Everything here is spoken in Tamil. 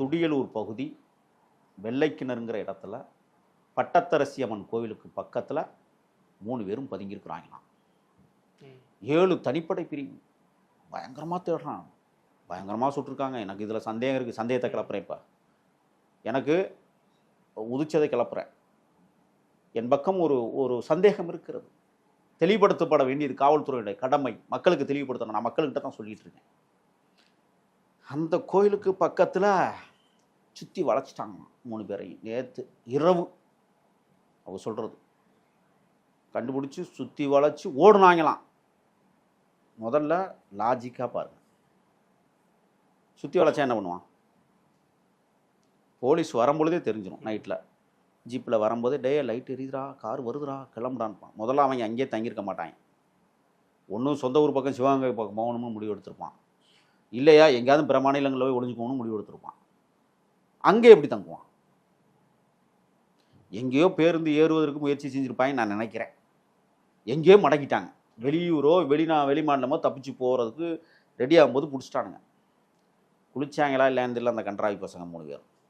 துடியலூர் பகுதி வெள்ளைக்கிணறுங்கிற இடத்துல பட்டத்தரசி அம்மன் கோவிலுக்கு பக்கத்தில் மூணு பேரும் பதுங்கியிருக்கிறாங்களாம். ஏழு தனிப்படை பிரிவு. பயங்கரமாக தேடுறான். பயங்கரமாக சுட்டிருக்காங்க. எனக்கு இதில் சந்தேகம் இருக்குது சந்தேகத்தை கிளப்புறேன் இப்போ. எனக்கு உதிச்சதை கிளப்புறேன். என் பக்கம் ஒரு ஒரு சந்தேகம் இருக்கிறது. தெளிவுபடுத்தப்பட வேண்டியது காவல்துறையுடைய கடமை. மக்களுக்கு தெளிவுபடுத்தணும். நான் மக்கள்கிட்ட தான் இருக்கேன். அந்த கோயிலுக்கு பக்கத்தில் சுற்றி வளைச்சிட்டாங்க மூணு பேரையும். நேற்று இரவு அவ சொல்கிறது கண்டுபிடிச்சி சுற்றி வளைச்சி ஓடுனாங்களாம். முதல்ல லாஜிக்காக பாருங்க. சுற்றி வளைச்சா என்ன பண்ணுவான்? போலீஸ் வரும்பொழுதே தெரிஞ்சிடும் நைட்டில் ஜீப்பில் வரும்போது டே லைட் எரியுதுடா கார் வருதுடா கிளம்புடான்ப்பான் முதல்ல அவங்க அங்கேயே தங்கியிருக்க மாட்டாங்க ஒன்றும் சொந்த ஊர் பக்கம் சிவகங்கை பக்கம் போகணும்னு முடிவு எடுத்திருப்பான். இல்லையா எங்கேயாவது பிற மாநிலங்களில் போய் ஒளிஞ்சுக்கணும்னு முடிவு எடுத்திருப்பான். அங்கே எப்படி தங்குவான்? எங்கேயோ பேருந்து ஏறுவதற்கு முயற்சி செஞ்சுருப்பாங்கன்னு நான் நினைக்கிறேன். எங்கேயோ மடக்கிட்டாங்க. வெளியூரோ வெளிநா வெளிமாநிலமோ தப்பிச்சு போகிறதுக்கு ரெடி ஆகும்போது பிடிச்சிட்டானுங்க. குளிச்சாங்களா இல்லைன்னு தெரியல அந்த கன்றாவி பசங்க மூணு பேரும்.